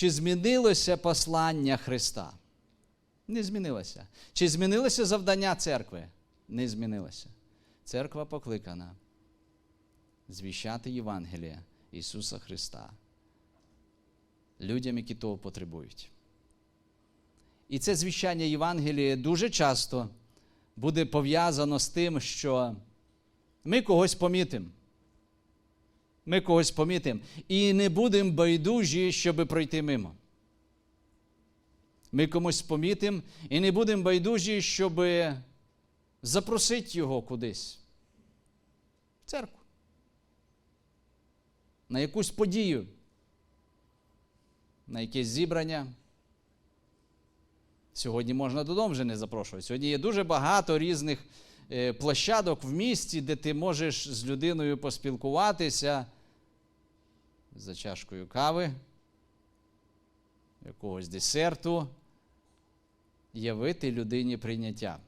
чи змінилося послання Христа? Не змінилося. Чи змінилося завдання церкви? Не змінилося. Церква покликана звіщати Євангелія Ісуса Христа людям, які того потребують. І це звіщання Євангелія дуже часто буде пов'язано з тим, що ми когось помітимо. Ми когось помітимо і не будемо байдужі, щоб пройти мимо. Ми комусь помітимо і не будемо байдужі, щоб запросити його кудись. В церкву. На якусь подію, на якесь зібрання. Сьогодні можна додому вже не запрошувати. Сьогодні є дуже багато різних е, площадок в місті, де ти можеш з людиною поспілкуватися за чашкою кави, якогось десерту, явити людині прийняття.